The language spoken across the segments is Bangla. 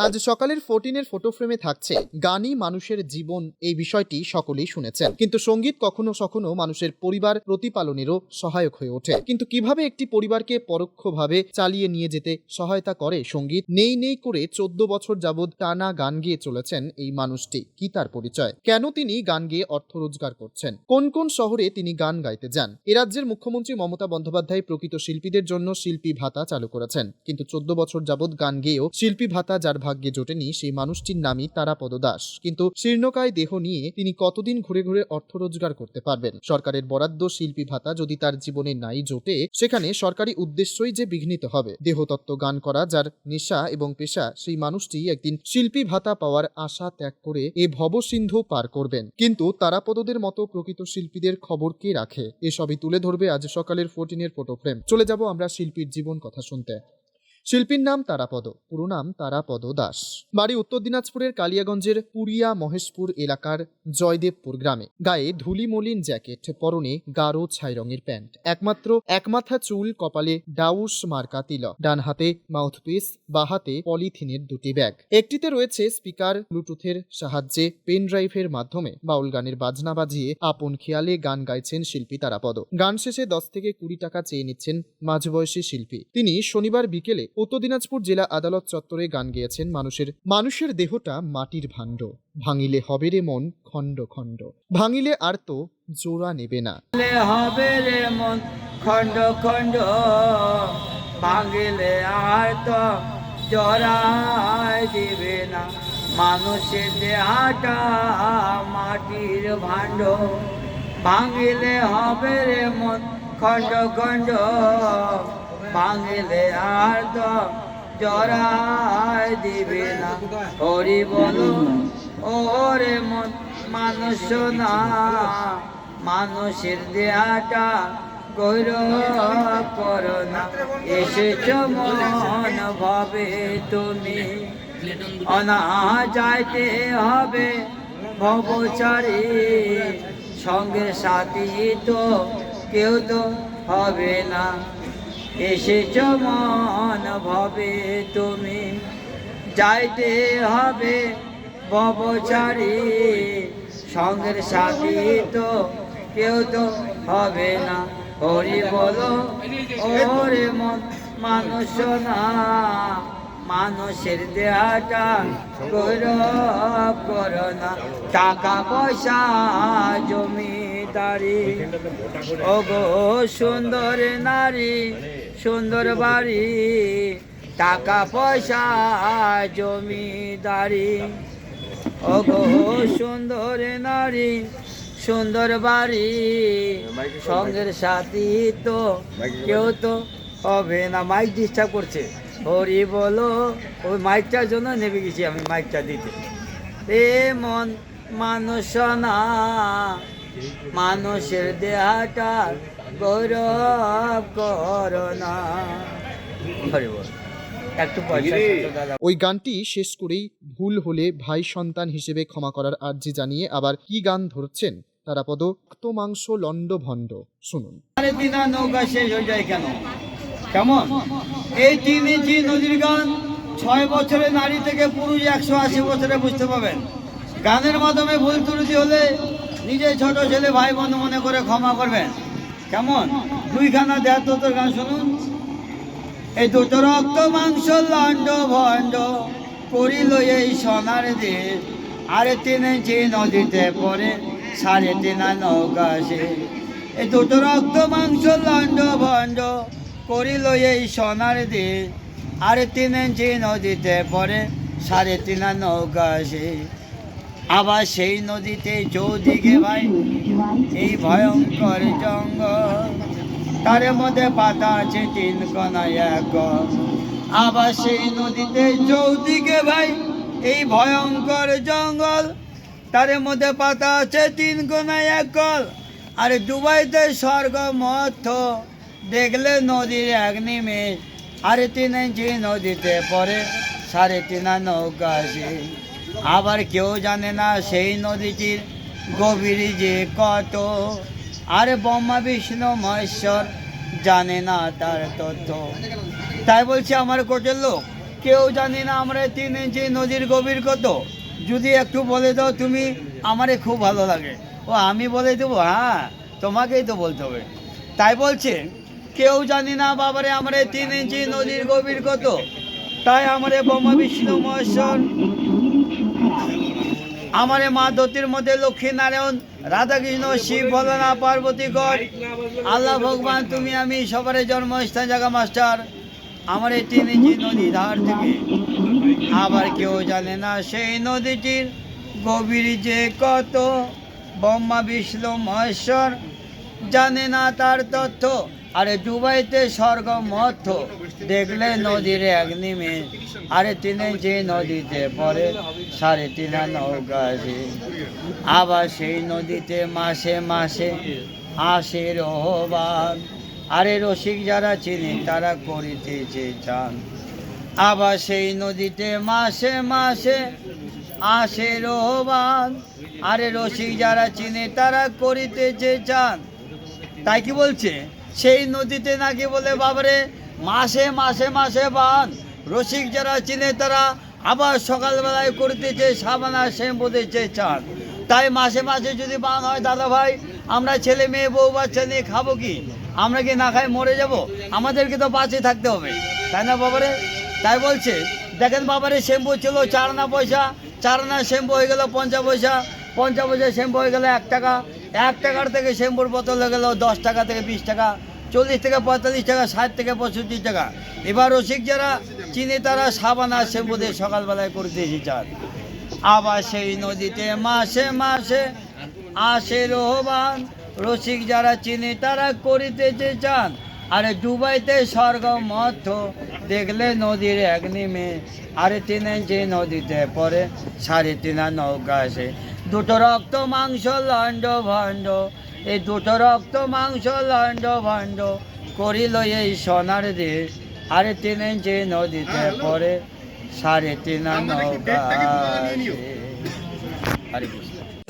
আজ সকালের ফোরটিনের ফটো ফ্রেমে থাকছে গানই মানুষের জীবন, এই বিষয়টি সকলেই শুনেছেন। কিন্তু সংগীত কখনো কখনো মানুষের পরিবার প্রতিপালনেরও সহায়ক হয়ে ওঠে। কিন্তু কীভাবে একটি পরিবারকে পরোক্ষভাবে চালিয়ে নিয়ে যেতে সহায়তা করে সংগীত? নেই নেই করে চোদ্দ বছর যাবৎ টানা গান গেয়ে চলেছেন এই মানুষটি। কি তার পরিচয়? কেন তিনি গান গেয়ে অর্থ রোজগার করছেন? কোন কোন শহরে তিনি গান গাইতে যান? এ রাজ্যের মুখ্যমন্ত্রী মমতা বন্দ্যোপাধ্যায় প্রকৃত শিল্পীদের জন্য শিল্পী ভাতা চালু করেছেন। কিন্তু চোদ্দ বছর যাবৎ গান গেয়েও শিল্পী ভাতা যার ভাগ্যে জোটেনি সেই মানুষটির নামই তারাপদ দাস কিন্তু শীর্ণকায় দেহ নিয়ে তিনি কতদিন ঘুরে ঘুরে অর্থ রোজগার করতে পারবেন? সরকারের বরাদ্দ, শিল্পী ভাতা যদি তার জীবনে নাই জোটে, সেখানে সরকারি উদ্দেশ্যই যে বিঘ্নিত হবে। দেহতত্ত্ব গান করা, যার নেশা এবং পেশা, সেই মানুষটি একদিন শিল্পী ভাতা পাওয়ার আশা ত্যাগ করে এ ভবসিন্ধু পার করবেন। কিন্তু তারাপদদের মতো প্রকৃত শিল্পীদের খবর কে রাখে? এসবই তুলে ধরবে আজ সকালের ফোরটিনের ফটো ফ্রেম চলে যাব আমরা শিল্পীর জীবন কথা শুনতে। শিল্পীর নাম তারাপদ, পুরো নাম তারাপদ দাস। বাড়ি উত্তর দিনাজপুরের কালিয়াগঞ্জের পুরিয়া মহেশপুর এলাকার জয়দেবপুর গ্রামে। গায়ে ধুলি মলিন জ্যাকেট, পরনে গাঢ় ছাই রঙের প্যান্ট, একমাত্র একমাথা চুল, কপালে ডাউস মার্কা তিলক, ডান হাতে মাউথপিস, বা হাতে পলিথিনের দুটি ব্যাগ। একটিতে রয়েছে স্পিকার, ব্লুটুথের সাহায্যে পেন ড্রাইভের মাধ্যমে বাউল গানের বাজনা বাজিয়ে আপন খেয়ালে গান গাইছেন শিল্পী তারাপদ। গান শেষে দশ থেকে কুড়ি টাকা চেয়ে নিচ্ছেন মাঝবয়সী শিল্পী। তিনি শনিবার বিকেলে উত্তর দিনাজপুর জেলা আদালত চত্বরে গান গেয়েছেন মানুষের মানুষের দেহটা মাটির ভাণ্ড। ভাঙিলে হবে রে মন খণ্ড খণ্ড। ভাঙিলে আর তো জোড়া নেবে না। হবে রে মন খণ্ড খণ্ড। ভাঙলে আর তো জড়াই দিবে না। মানুষের দেহাটা মাটির ভাণ্ড। ভাঙিলে হবে রে মন খণ্ড খণ্ড। ভাঙলে আর তো জড়াই দিবে না। হরি বলো, ওরে মন, মানুষ না। মানুষের দেহাটা গৌরব করো না। এসেছ মন ভাবে তুমি। অনা যাইতে হবে ভবচারী। সঙ্গে সাথী তো কেউ তো হবে না। এসেছ মন ভাবে তুমি। যাইতে হবে ববচারী সঙ্গের সাথী তো কেউ তো হবে না। হরি বলো, ওরে মন, মানুষ না। মানুষের দেহাটা গৌরব করো না। টাকা পয়সা, জমিদারি। ও গো সুন্দর নারী, সুন্দর বাড়ি। টাকা পয়সা, জমিদারি। ও গো সুন্দর নারী, সুন্দর বাড়ি। সঙ্গের সাথী তো কেউ তো হবে না। মাইক ডিস্টার্ব করছে। হরি বলো ওই মাইকটার জন্য নেবে গেছি আমি মাইকটা দিতে। এ মন মানুষ না মানুষের দেহাটা গৌরব করো না। হরি বল একটু পয়সা ওই গানটি শেষ করেই ভুল হলে ভাই সন্তান হিসেবে ক্ষমা করার আর্জি জানিয়ে আবার কি গান ধরছেন? তারাপদ রক্ত মাংস লন্ড ভণ্ড শুনুন। আরে বিনা নৌকা শেষ হয়ে যায় কেন? কেমন? এই তিন ইঞ্চি নদীর গান ছয় বছরের নারী থেকে পুরুষ একশো আশি বছরে বুঝতে পাবেন গানের মাধ্যমে ভুল ত্রুটি হলে নিজের ছোট ছেলে ভাই বন্ধু মনে করে ক্ষমা করবেন। কেমন? দুইখানা দেহাত্তর গান শুনুন। এই দুটো রক্ত, মাংস, লন্ড, ভণ্ড করিল এই সোনার দেশ। আরে তিন ইঞ্চি নদীতে পরে সাড়ে তিন নৌকা সে। এই দুটো রক্ত, মাংস, লন্ড, ভণ্ড করিল এই সোনার দেশ আরে তিন ইঞ্চি নদীতে পড়ে, সাড়ে তিন নৌকা সে। আবার সেই নদীতে চৌদিকে ভাই এই ভয়ঙ্কর জঙ্গল, তার মধ্যে পাতা আছে তিন কণা এক। আবার সেই নদীতে চৌদিকে ভাই এই ভয়ঙ্কর জঙ্গল, তার মধ্যে পাতা আছে তিন কোনা এক। কল আর দুবাইতে স্বর্গ মথ দেখলে নদীর এক নিমেষ আরে তিন ইঞ্চি নদীতে পরে সাড়ে তিনা নৌকা আসে আবার কেউ জানে না সেই নদীটির গভীর যে কত আরে ব্রহ্মা বিষ্ণু মহেশ্বর জানে না তার তথ্য তাই বলছি আমার কোটের লোক কেউ জানি না আমরা তিন ইঞ্চি নদীর গভীর কত যদি একটু বলে দাও তুমি আমারে খুব ভালো লাগে। ও আমি বলে দেবো হ্যাঁ তোমাকেই তো বলতে হবে। তাই বলছে কেউ জানি না বাবারে, আমরা তিন ইঞ্চি নদীর গভীর কত? তাই আমারে বোমা বিষ্ণু, মহেশ্বর, আমারে মা দতির মধ্যে লক্ষ্মী নারায়ণ, রাধাকৃষ্ণ, শিব ভোলানা পার্বতী গড়, আল্লাহ ভগবান, তুমি, আমি সবার জন্মস্থান, জায়গা মাস্টার। আমার এই তিন ইঞ্চি নদী ধার থেকে। আবার কেউ জানে না সেই নদীটির গভীর যে কত? ব্রহ্মা, বিষ্ণু, মহেশ্বর জানে না তার তথ্য। আরে ডুবাইতে স্বর্গ মথ দেখলে নদীর এক নিমেষ আরে তিনে যে নদীতে পড়ে, সাড়ে তিনা নৌকা আছে আবার সেই নদীতে মাসে মাসে আসে রহবান। আরে রসিক যারা চিনি, তারা করিতেছে চান। আবার সেই নদীতে মাসে মাসে আসে রহবান। আরে রসিক যারা চিনে, তারা করিতেছে চান। তাই কি বলছে? সেই নদীতে নাকি বলে, বাবারে, মাসে মাসে মাসে বান। রসিক যারা চিনে তারা আবার সকালবেলায় করতেছে সাবানা, শ্যাম্পু দিচ্ছে চান। তাই মাসে মাসে যদি বান হয় দাদা ভাই আমরা ছেলে মেয়ে, বউ, বাচ্চা নিয়ে খাব কি? আমরা কি না খাই মরে যাব? আমাদেরকে তো বাঁচে থাকতে হবে। তাই না, বাবারে? তাই বলছে। দেখেন, বাবারে, শ্যাম্পু ছিল, চার না পয়সা, চার আনা শ্যাম্পু হয়ে গেল পঞ্চাশ পয়সা। পঞ্চাশ পয়সা শ্যাম্পু হয়ে গেল এক টাকা, এক টাকার থেকে শ্যাম্পুর বোতল হয়ে গেল দশ টাকা থেকে বিশ টাকা, চল্লিশ থেকে পঁয়তাল্লিশ টাকা, ষাট থেকে পঁয়ষট্টি টাকা। এবার রসিক যারা চিনি, তারা সাবান আর শ্যাম্পু দিয়ে সকালবেলায় করতে চান। আবার সেই নদীতে মাসে মাসে আসে রোহবান। রসিক যারা চিনি, তারা করিতেছে চান। আরে ডুবাইতে স্বর্গ মধ্য দেখলে নদীর এক নিমে। আরে তিনে যে নদীতে পরে সাড়ে তিনা নৌকা আসে। দুটো রক্ত মাংস লণ্ড ভণ্ড। এই দুটো রক্ত মাংস লণ্ড ভণ্ড করিল এই সোনার দেশ। আরে তিনে যে নদীতে পড়ে সাড়ে তিনা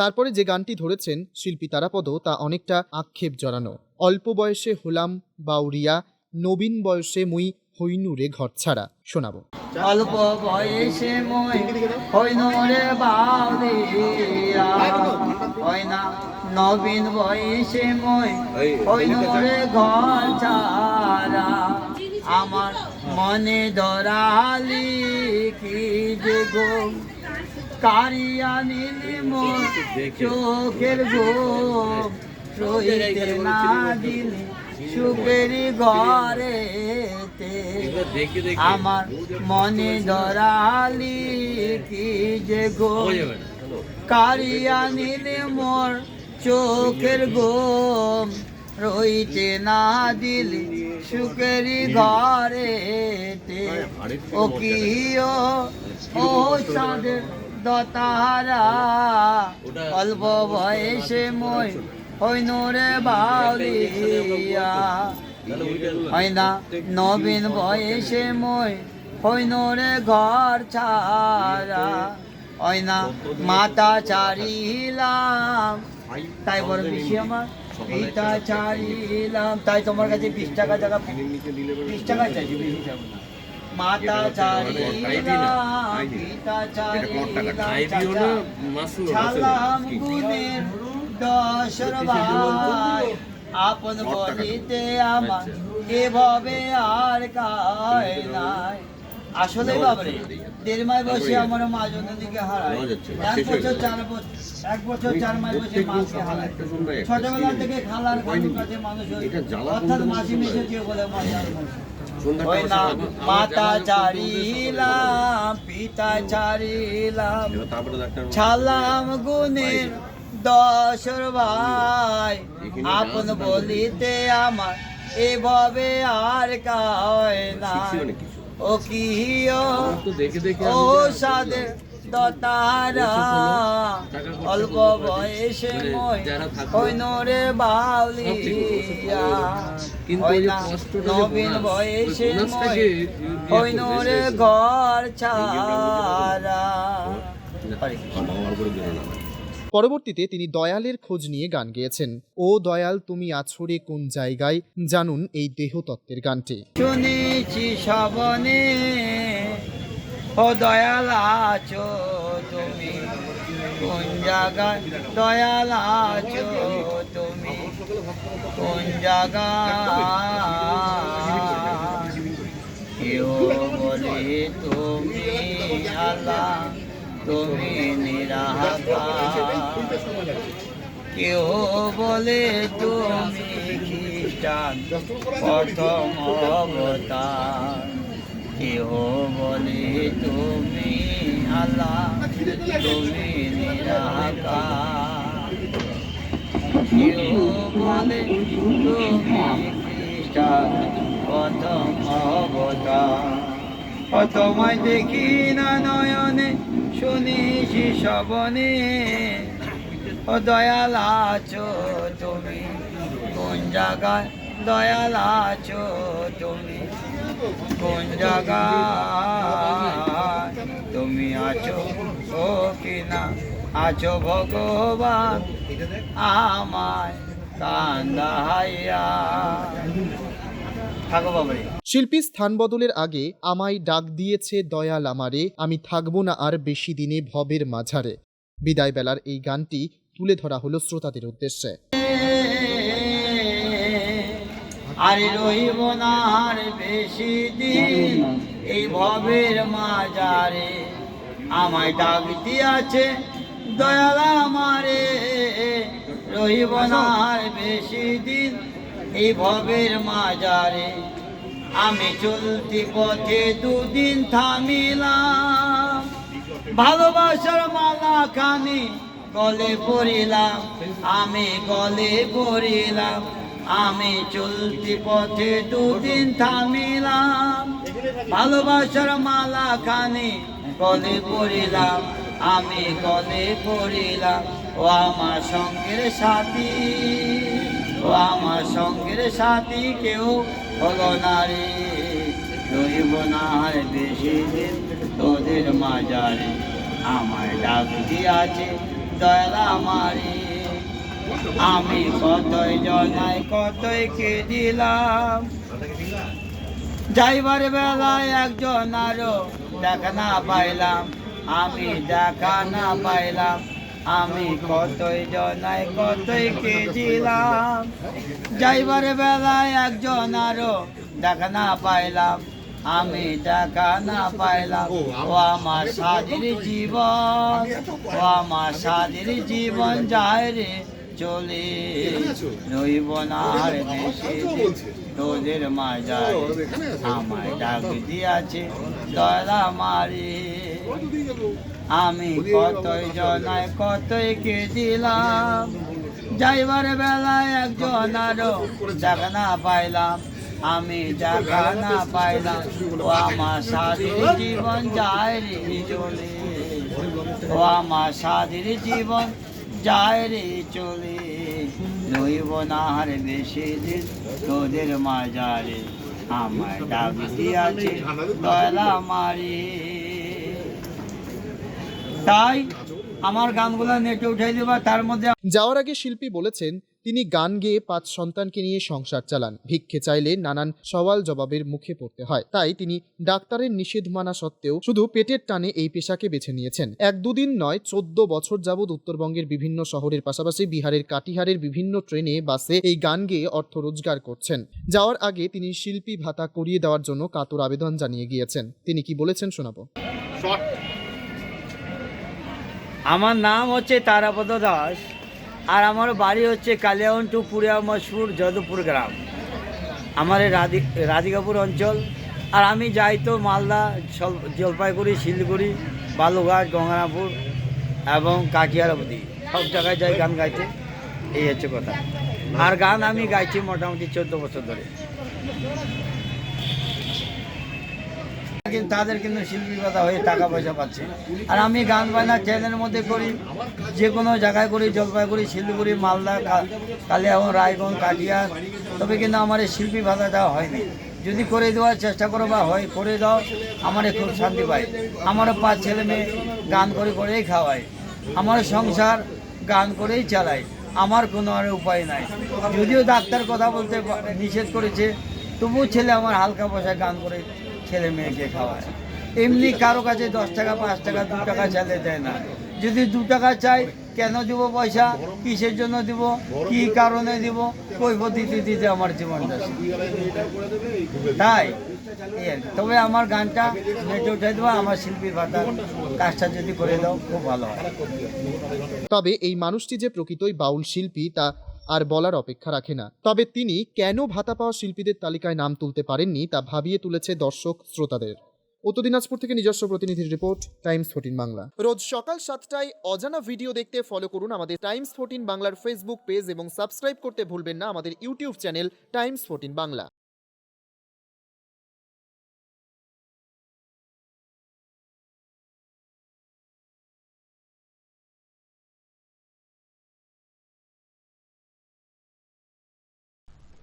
তারপরে যে গানটি ধরেছেন শিল্পী তারাপদ তা অনেকটা আক্ষেপ জড়ানো। অল্প বয়সে হলাম বাউরিয়া নবীন বয়সে মুই হইনুরে ঘর ছাড়া শোনাবো। অল্প বয়সে মই হইন রে না নবীন বয়সে মই হইন রে ঘর ছাড়া। আমার মনে ধরালি কি যে গো কারিয়া নীলি মোর চোখের গো। রইতে না দিলে সুপেরি ঘরেতে আমার মনে ধরালি কি যে গো? কারিয়া নীলে মোর চোখের গোম রইতে না দিলি সুখেরি ঘরেতে ও কি ও? সাদের দতারা। অল্প বয়সে মই রে বাউলিয়া হয় না নবীন বয়সে মই হইন রে ঘর ছাড়া হয় না মাতা চারিলাম তাই বড় বেশি আমার পিতা চারিলাম তাই তোমার কাছে বিশ টাকা টাকা বিশ টাকা চাইছি বেশি যাব না মাতা চারিলাম পিতা চারিলাম ছালাম গুণের দশর ভাই আপন বলিতে আমার এভাবে আর কায় নাই। আসলে বাবরে দেড় মাস বসে আমার মা দিকে হারায়। এক বছর চার বছর এক বছর চার মাস বসে মাকে হারায়। ছোটবেলা থেকে খালার কাছে কাছে মানুষ অর্থাৎ মাসি মেসে দিয়ে বলে মাতার মাতা চারিলাম পিতা চারিলাম। ছালাম গুণের দশর ভাই আপন বলিতে আমার এভাবে আর কায় না। ও কি ও সাদের দতারা। অল্প বয়সে মই হইন বাউলিয়া। নবীন বয়সে মই হইন ঘর ছাড়া। পরবর্তীতে তিনি দয়ালের খোঁজ নিয়ে গান গেয়েছেন। ও দয়াল, তুমি আছো রে কোন জায়গায়? জানুন এই দেহতত্ত্বের গানটি। শুনেছি সবনে ও দয়াল, আছো তুমি কোন জায়গায়? দয়াল, আছো তুমি কোন জায়গায়? বলে তুমি আল্লাহ তুমি নিরাকার কেউ বলে তুমি খ্রিস্টান, প্রথম অবতার। কেউ বলে তুমি আল্লাহ, তুমি নিরাকার। কেউ বলে তুমি খ্রিস্টান, প্রথম অবতার। তোমায় দেখি না নয়নে শুনিছি শ্রবণে ও দয়াল আছো তুমি, কোন জায়গায়? দয়াল আছো তুমি, কোন জায়গায়? তুমি আছো ও কিনা? আছো ভগবান আমায় কান্দাহাইয়া। থাকো শিল্পী স্থান বদলের আগে আমায় ডাক দিয়েছে দয়াল আমারে আমি থাকব না আর বেশি দিনে ভবের মাঝারে। বিদায় বেলার এই গানটি তুলে ধরা হলো শ্রোতাদের উদ্দেশ্যে। আর রইব না আর বেশি দিন এই ভবের মাজারে আমায় ডাক দিয়াছে দয়াল আমারে রইব না আর বেশি দিন এই ভবের মাজারে আমি চলতি পথে দুদিন থামিলাম। ভালোবাসার মালা খানি গলে পড়িলাম, আমি গলে পড়িলাম, আমি চলতি পথে দুদিন থামিলাম। ভালোবাসার মালা খানি গলে পড়িলাম, আমি গলে পড়িলাম, ও আমার সঙ্গের সাথী। ও আমার সঙ্গের সাথী কেউ হলো না রে রইব না আর বেশি দিন তোদের মাজারে আমায় ডাক দিয়াছে দয়াল আমারে আমি কতই জনাই, কতই কে দিলাম। যাইবার বেলায় একজন আরও দেখা না পাইলাম। আমি দেখা না পাইলাম। আমি কতই জনাই কতই কে দিলাম যাইবার বেলায় একজন আরও দেখা না পাইলাম। আমি দেখা না পাইলাম। ও আমার সাদির জীবন, ও আমার স্বাধীন জীবন যায় রে। চলে। রইব না আর বেশি দিন তোদের মাজায় আমায় ডাক দিয়াছে দলা মারি। আমি কতই জনায় কতই কে দিলাম। যাইবার বেলায় একজন আরও দেখা না পাইলাম। আমি দেখা না পাইলাম। ও আমার স্বাধীন জীবন যায় রে চলে ও আমার স্বাধীন জীবন যায় রে চলে। রইব না আর বেশি দিন তোদের মাজারে। আমার ডাক দিয়াছে দয়লা মারি। তাই আমার গানগুলো নেটে উঠাই দেবা, তার মধ্যে যাওয়ার আগে শিল্পী বলেছেন তিনি গান গেয়ে পাঁচ সন্তানকে নিয়ে সংসার চালান। ভিক্ষে চাইলে নানান সওয়াল জবাবের মুখে পড়তে হয়। তাই তিনি ডাক্তারের নিষেধ মানা সত্ত্বেও শুধু পেটের টানে এই পেশাকে বেছে নিয়েছেন। এক দুদিন নয় চোদ্দ বছর যাবৎ উত্তরবঙ্গের বিভিন্ন শহরের পাশাপাশি বিহারের কাটিহারের বিভিন্ন ট্রেনে বাসে এই গান গেয়ে অর্থ রোজগার করছেন। যাওয়ার আগে তিনি শিল্পী ভাতা করিয়ে দেওয়ার জন্য কাতর আবেদন জানিয়ে গিয়েছেন। তিনি কি বলেছেন শোনাবো? আমার নাম হচ্ছে তারাপদ দাস। আর আমার বাড়ি হচ্ছে কালিয়াউন টু পুরিয়া মশপুর যদুপুর গ্রাম। আমার রাধি রাধিকাপুর অঞ্চল। আর আমি যাই তো মালদা জলপাইগুড়ি, শিলিগুড়ি বালুঘাট গঙ্গারামপুর এবং কাকিয়ার অবধি। সব জায়গায় যাই গান গাইতে। এই হচ্ছে কথা। আর গান আমি গাইছি মোটামুটি চোদ্দ বছর ধরে। কিন্তু তাদের কিন্তু শিল্পী কথা হয়ে টাকা পয়সা পাচ্ছে। আর আমি গান বাজনা চ্যানেলের মধ্যে করি, যে কোনো জায়গায় করি জলপাইগুড়ি শিলিগুড়ি, মালদা কালিয়াগঞ্জ, রায়গঞ্জ কাটিয়ার তবে কিন্তু আমার এই শিল্পী দেওয়া হয়নি। যদি করে দেওয়ার চেষ্টা করো বা হয়, করে দাও, আমার খুব শান্তি পাই আমারও পাঁচ ছেলে মেয়ে, গান করে করেই খাওয়াই আমার সংসার গান করেই চালাই আমার কোনো আর উপায় নাই। যদিও ডাক্তার কথা বলতে নিষেধ করেছে, তবুও ছেলে আমার হালকা পয়সা গান করে ছেলে মেয়েকে খাওয়ায়। এমনি কারও কাছে দশ টাকা, পাঁচ টাকা, দু টাকা চাইলে দেয় না। যদি দু টাকা চাই, কেন দিব পয়সা? কিসের জন্য দিব? কি কারণে দিব? কৈফত দিতে আমার জীবনটা। তাই। তবে আমার গানটা নেটে উঠে দেবো, আমার শিল্পীর ভাতা কাজটা যদি করে দাও, খুব ভালো হয়। তবে এই মানুষটি যে প্রকৃতই বাউল শিল্পী, তা আর বলার অপেক্ষা রাখে না। তবে তিনি কেন ভাতা পাওয়া শিল্পীদের তালিকায় নাম তুলতে পারেননি তা ভাবিয়ে তুলেছে দর্শক শ্রোতাদের। উত্তর দিনাজপুর থেকে নিজস্ব প্রতিনিধির রিপোর্ট, টাইমস ফোর্টিন বাংলা। রোজ সকাল সাতটায় অজানা ভিডিও দেখতে ফলো করুন আমাদের টাইমস ফোর্টিন বাংলার ফেসবুক পেজ এবং সাবস্ক্রাইব করতে ভুলবেন না আমাদের YouTube channel Times Fourteen Bangla.